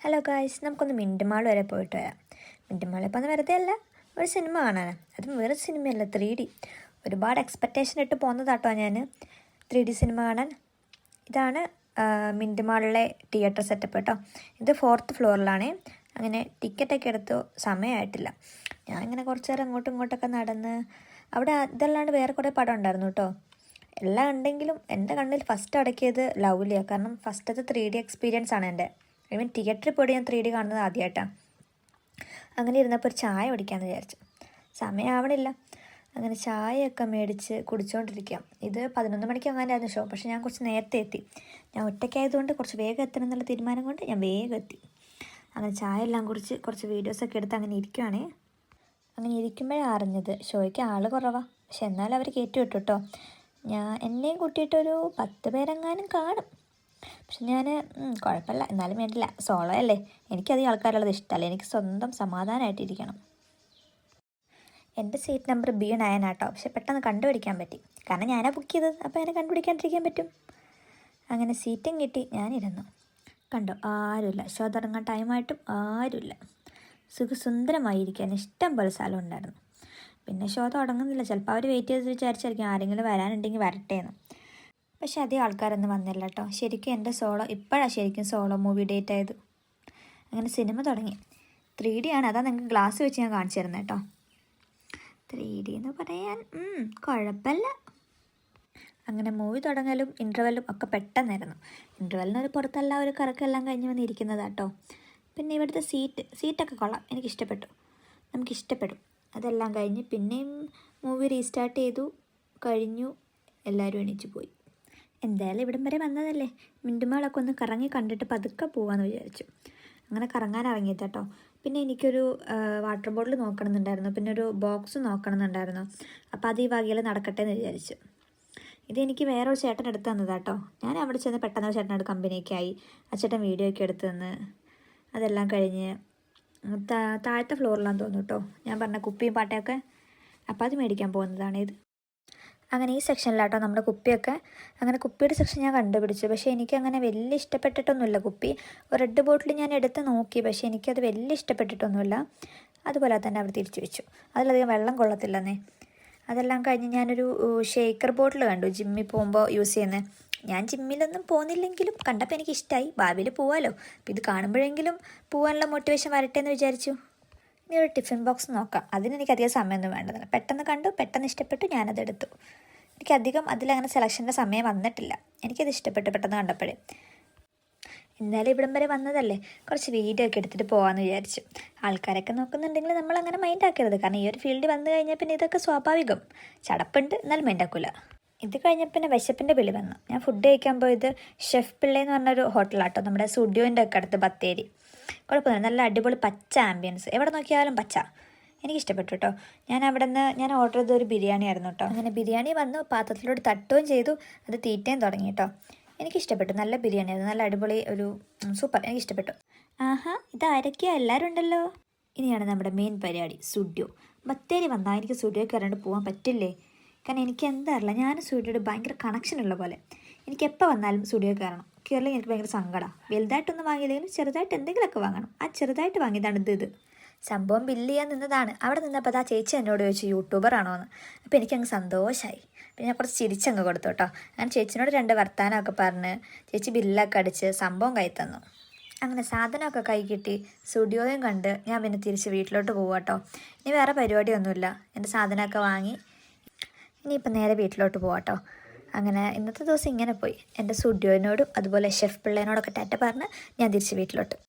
Hello guys നമുക്കൊന്ന് മിന്റുമാൾ വരെ പോയിട്ട് വരാം. മിന്റുമാൾ ഇപ്പം ഒന്ന് വെറുതെ അല്ല ഒരു സിനിമ കാണാൻ അതും വേറെ സിനിമയല്ല ത്രീ ഡി. ഒരുപാട് എക്സ്പെക്റ്റേഷൻ ഇട്ട് പോകുന്നതാട്ടോ ഞാൻ ത്രീ ഡി സിനിമ കാണാൻ. ഇതാണ് മിന്റുമാളിലെ തിയേറ്റർ സെറ്റപ്പ് കേട്ടോ. ഇത് ഫോർത്ത് ഫ്ലോറിലാണ് അങ്ങനെ ടിക്കറ്റൊക്കെ എടുത്ത് സമയമായിട്ടില്ല ഞാൻ ഇങ്ങനെ കുറച്ച് നേരം അങ്ങോട്ടും ഇങ്ങോട്ടൊക്കെ നടന്ന് അവിടെ ഇതല്ലാണ്ട് വേറെ കുറേ പടം ഉണ്ടായിരുന്നു കേട്ടോ. എല്ലാം ഉണ്ടെങ്കിലും എന്റെ കണ്ണിൽ ഫസ്റ്റ് അടക്കിയത് ലവ്ലിയാണ് കാരണം ഫസ്റ്റത്തെ ത്രീ ഡി എക്സ്പീരിയൻസ് ആണ് എന്റെ. മീൻ തിയേറ്ററിൽ പോയിട്ട് ഞാൻ ത്രീ ഡി കാണുന്നത് ആദ്യമായിട്ടാണ് അങ്ങനെ ഇരുന്നപ്പോൾ ഒരു ചായ കുടിക്കാമെന്ന് വിചാരിച്ചു. സമയമാവണില്ല അങ്ങനെ ചായയൊക്കെ മേടിച്ച് കുടിച്ചുകൊണ്ടിരിക്കാം ഇത് പതിനൊന്ന് മണിക്ക് അങ്ങനെയായിരുന്നു ഷോ പക്ഷേ ഞാൻ കുറച്ച് നേരത്തെ എത്തി. ഞാൻ ഒറ്റയ്ക്കായതുകൊണ്ട് കുറച്ച് വേഗം എത്തണം എന്നുള്ള തീരുമാനം കൊണ്ട് ഞാൻ വേഗം എത്തി. അങ്ങനെ ചായ എല്ലാം കുറിച്ച് കുറച്ച് വീഡിയോസൊക്കെ എടുത്ത് അങ്ങനെ ഇരിക്കുവാണേ. അങ്ങനെ ഇരിക്കുമ്പോഴാണ് അറിഞ്ഞത് ഷോയ്ക്ക് ആൾ കുറവാണ് പക്ഷെ എന്നാലും അവർ കയറ്റി വിട്ടു കേട്ടോ. ഞാൻ എന്നെയും കൂട്ടിയിട്ടൊരു പത്ത് പേരെങ്ങാനും കാണും. പക്ഷെ ഞാൻ കുഴപ്പമില്ല. എന്നാലും വേണ്ടില്ല. സോളോ അല്ലേ? എനിക്കധികം ആൾക്കാരുള്ളത് ഇഷ്ടമല്ല. എനിക്ക് സ്വന്തം സമാധാനമായിട്ടിരിക്കണം എന്റെ സീറ്റ് നമ്പർ ബി നയൻ ആട്ടോ. പക്ഷെ പെട്ടെന്ന് കണ്ടുപിടിക്കാൻ പറ്റി. കാരണം ഞാനാ ബുക്ക് ചെയ്തത്. അപ്പോൾ എന്നെ കണ്ടുപിടിക്കാണ്ടിരിക്കാൻ പറ്റും. അങ്ങനെ സീറ്റും കിട്ടി. ഞാനിരുന്നു. കണ്ടോ? ആരുമില്ല. ഷോ തുടങ്ങാൻ ടൈമായിട്ടും ആരുമില്ല. സുഖസുന്ദരമായിരിക്കാൻ ഇഷ്ടം പോലെ സ്ഥലം ഉണ്ടായിരുന്നു. പിന്നെ ഷോ തുടങ്ങുന്നില്ല ചിലപ്പോൾ അവർ വെയിറ്റ് ചെയ്ത് വിചാരിച്ചായിരിക്കും ആരെങ്കിലും വരാനുണ്ടെങ്കിൽ വരട്ടെ എന്ന് പക്ഷെ അധികം ആൾക്കാരൊന്നും വന്നില്ല കേട്ടോ ശരിക്കും എന്റെ സോളോ ഇപ്പോഴാണ് ശരിക്കും സോളോ മൂവി ഡേറ്റ് ആയത്. അങ്ങനെ സിനിമ തുടങ്ങി. ത്രീ ഡി ആണ്. അതാ നിങ്ങൾക്ക് ഗ്ലാസ് വെച്ച് ഞാൻ കാണിച്ചു തരുന്നത് കേട്ടോ ത്രീ ഡി എന്ന് പറയാൻ കുഴപ്പമില്ല. അങ്ങനെ മൂവി തുടങ്ങലും ഇന്റർവെല്ലും ഒക്കെ പെട്ടെന്നായിരുന്നു. ഇന്റർവെല്ലിന് ഒരു പുറത്തല്ല ഒരു കറക്കെല്ലാം കഴിഞ്ഞ് വന്നിരിക്കുന്നതാണ് കേട്ടോ പിന്നെ ഇവിടുത്തെ സീറ്റ് സീറ്റൊക്കെ കൊള്ളാം. എനിക്ക് ഇഷ്ടപ്പെട്ടു നമുക്ക് ഇഷ്ടപ്പെടും അതെല്ലാം കഴിഞ്ഞ് പിന്നെയും മൂവി റീസ്റ്റാർട്ട് ചെയ്തു. കഴിഞ്ഞു. എല്ലാവരും എണീച്ച് പോയി. എന്തായാലും ഇവിടം വരെ വന്നതല്ലേ? മിണ്ടുമാളൊക്കെ ഒന്ന് കറങ്ങി കണ്ടിട്ട് പതുക്കെ പോകാമെന്ന് വിചാരിച്ചു. അങ്ങനെ കറങ്ങാൻ ഇറങ്ങിയത് കേട്ടോ പിന്നെ എനിക്കൊരു വാട്ടർ ബോട്ടിൽ നോക്കണമെന്നുണ്ടായിരുന്നു. പിന്നെ ഒരു ബോക്സ് നോക്കണമെന്നുണ്ടായിരുന്നു. അപ്പോൾ അത് ഈ വകയിൽ നടക്കട്ടെ എന്ന് വിചാരിച്ചു. ഇത് എനിക്ക് വേറൊരു ചേട്ടൻ എടുത്ത് ഞാൻ അവിടെ ചെന്ന് പെട്ടെന്ന് ഒരു ചേട്ടനോട് കമ്പനിയൊക്കെ ആയി. ആ ചേട്ടൻ വീഡിയോ ഒക്കെ എടുത്ത് തന്ന്. അതെല്ലാം കഴിഞ്ഞ് താഴത്തെ ഫ്ലോറിലാന്ന് തോന്നുന്നു കേട്ടോ ഞാൻ പറഞ്ഞ കുപ്പിയും പാട്ടയൊക്കെ. അപ്പോൾ അത് മേടിക്കാൻ പോകുന്നതാണ് അങ്ങനെ ഈ സെക്ഷനിലാട്ടോ നമ്മുടെ കുപ്പിയൊക്കെ. അങ്ങനെ കുപ്പിയുടെ സെക്ഷൻ ഞാൻ കണ്ടുപിടിച്ചു. പക്ഷേ എനിക്ക് അങ്ങനെ വലിയ ഇഷ്ടപ്പെട്ടിട്ടൊന്നുമില്ല കുപ്പി. റെഡ് ബോട്ടിൽ ഞാൻ എടുത്ത് നോക്കി. പക്ഷേ എനിക്കത് വലിയ ഇഷ്ടപ്പെട്ടിട്ടൊന്നുമില്ല. അതുപോലെ തന്നെ അവർ തിരിച്ചു വെച്ചു. അതിലധികം വെള്ളം കൊള്ളത്തില്ലെന്നേ. അതെല്ലാം കഴിഞ്ഞ് ഞാനൊരു ഷേക്കർ ബോട്ടിൽ കണ്ടു ജിമ്മിൽ പോകുമ്പോൾ യൂസ് ചെയ്യുന്നത്. ഞാൻ ജിമ്മിലൊന്നും പോകുന്നില്ലെങ്കിലും കണ്ടപ്പോൾ എനിക്ക് ഇഷ്ടമായി ഭാവിയിൽ പോവാലോ. ഇത് കാണുമ്പോഴെങ്കിലും പോകാനുള്ള മോട്ടിവേഷൻ വരട്ടെ എന്ന് വിചാരിച്ചു. ഇനി ഒരു ടിഫിൻ ബോക്സ് നോക്കാം. അതിന് അധികം സമയമൊന്നും വേണ്ടതില്ല. പെട്ടെന്ന് കണ്ടു പെട്ടെന്ന് ഇഷ്ടപ്പെട്ടു ഞാനത് എടുത്തു എനിക്ക് അധികം അതിലങ്ങനെ സെലക്ഷന്റെ സമയം വന്നിട്ടില്ല. എനിക്കത് ഇഷ്ടപ്പെട്ടു പെട്ടെന്ന് കണ്ടപ്പോഴേ. എന്നാലും ഇവിടം വരെ വന്നതല്ലേ? കുറച്ച് വീഡിയോ ഒക്കെ എടുത്തിട്ട് പോകാമെന്ന് വിചാരിച്ചു. ആൾക്കാരൊക്കെ നോക്കുന്നുണ്ടെങ്കിൽ നമ്മൾ അങ്ങനെ മൈൻഡ് ആക്കരുത്. കാരണം ഈ ഒരു ഫീൽഡിൽ വന്നു കഴിഞ്ഞാൽ പിന്നെ ഇതൊക്കെ സ്വാഭാവികം. ചടപ്പുണ്ട് എന്നാൽ മൈൻഡ് ആക്കൂല ഇത് കഴിഞ്ഞപ്പോൾ പിന്നെ വിശപ്പിന്റെ വിളി വന്നു. ഞാൻ ഫുഡ് കഴിക്കാൻ പോയത് ഷെഫ് പിള്ളേ എന്ന് പറഞ്ഞൊരു ഹോട്ടലാട്ടോ നമ്മുടെ സ്റ്റുഡിയോന്റെ ഒക്കെ അടുത്ത് ബത്തേരി. കുഴപ്പമില്ല നല്ല അടിപൊളി പച്ച ആംബിയൻസ് എവിടെ നോക്കിയാലും പച്ച. എനിക്ക് ഇഷ്ടപ്പെട്ടു കേട്ടോ ഞാൻ അവിടെ നിന്ന് ഞാൻ ഓർഡർ ചെയ്ത ഒരു ബിരിയാണി ആയിരുന്നു കേട്ടോ അങ്ങനെ ബിരിയാണി വന്നു. പാത്രത്തിലോട്ട് തട്ടുകയും ചെയ്തു. അത് തീറ്റയും തുടങ്ങി കേട്ടോ എനിക്കിഷ്ടപ്പെട്ടു. നല്ല ബിരിയാണി ആയിരുന്നു. നല്ല അടിപൊളി ഒരു സൂപ്പർ എനിക്കിഷ്ടപ്പെട്ടു. ആഹാ ഇത് ആരൊക്കെയാ? എല്ലാവരും ഉണ്ടല്ലോ. ഇനിയാണ് നമ്മുടെ മെയിൻ പരിപാടി. സ്റ്റുഡിയോ ബത്തേരി വന്നാൽ എനിക്ക് സ്റ്റുഡിയോ കയറാണ്ട് പോകാൻ പറ്റില്ലേ? കാരണം എനിക്ക് എന്താ അറിയില്ല. ഞാൻ സ്റ്റുഡിയോയുടെ ഭയങ്കര കണക്ഷൻ ഉള്ള പോലെ. എനിക്ക് എപ്പോൾ വന്നാലും സ്റ്റുഡിയോ കയറണം. കയറില്ലെങ്കിൽ എനിക്ക് ഭയങ്കര സങ്കടമാണ് വലുതായിട്ടൊന്നും വാങ്ങിയില്ലെങ്കിലും ചെറുതായിട്ട് എന്തെങ്കിലുമൊക്കെ വാങ്ങണം. ആ ചെറുതായിട്ട് വാങ്ങിയതാണ് ഇത് ഇത്. സംഭവം ബില്ല് ചെയ്യാൻ നിന്നതാണ്. അവിടെ നിന്നപ്പോൾ ആ ചേച്ചി എന്നോട് ചോദിച്ചു യൂട്യൂബർ ആണോ എന്ന് അപ്പോൾ എനിക്കങ്ങ് സന്തോഷമായി പിന്നെ ഞാൻ കുറച്ച് ചിരിച്ചങ്ങ് കൊടുത്തു കേട്ടോ. ഞാൻ ചേച്ചിനോട് രണ്ട് വർത്താനമൊക്കെ പറഞ്ഞ് ചേച്ചി ബില്ലൊക്കെ അടിച്ച് സംഭവം കൈ തന്നു. അങ്ങനെ സാധനമൊക്കെ കൈ കിട്ടി. സ്റ്റുഡിയോയും കണ്ട് ഞാൻ പിന്നെ തിരിച്ച് വീട്ടിലോട്ട് പോകും കേട്ടോ. ഇനി വേറെ പരിപാടിയൊന്നുമില്ല. എന്റെ സാധനമൊക്കെ വാങ്ങി. ഇനിയിപ്പോൾ നേരെ വീട്ടിലോട്ട് പോവാട്ടോ അങ്ങനെ ഇന്നത്തെ ദിവസം ഇങ്ങനെ പോയി. എന്റെ സുഡിയോനോടും അതുപോലെ ഷെഫ് പിള്ളേനോടൊക്കെ ടാറ്റ പറഞ്ഞ് ഞാൻ തിരിച്ച് വീട്ടിലോട്ട്.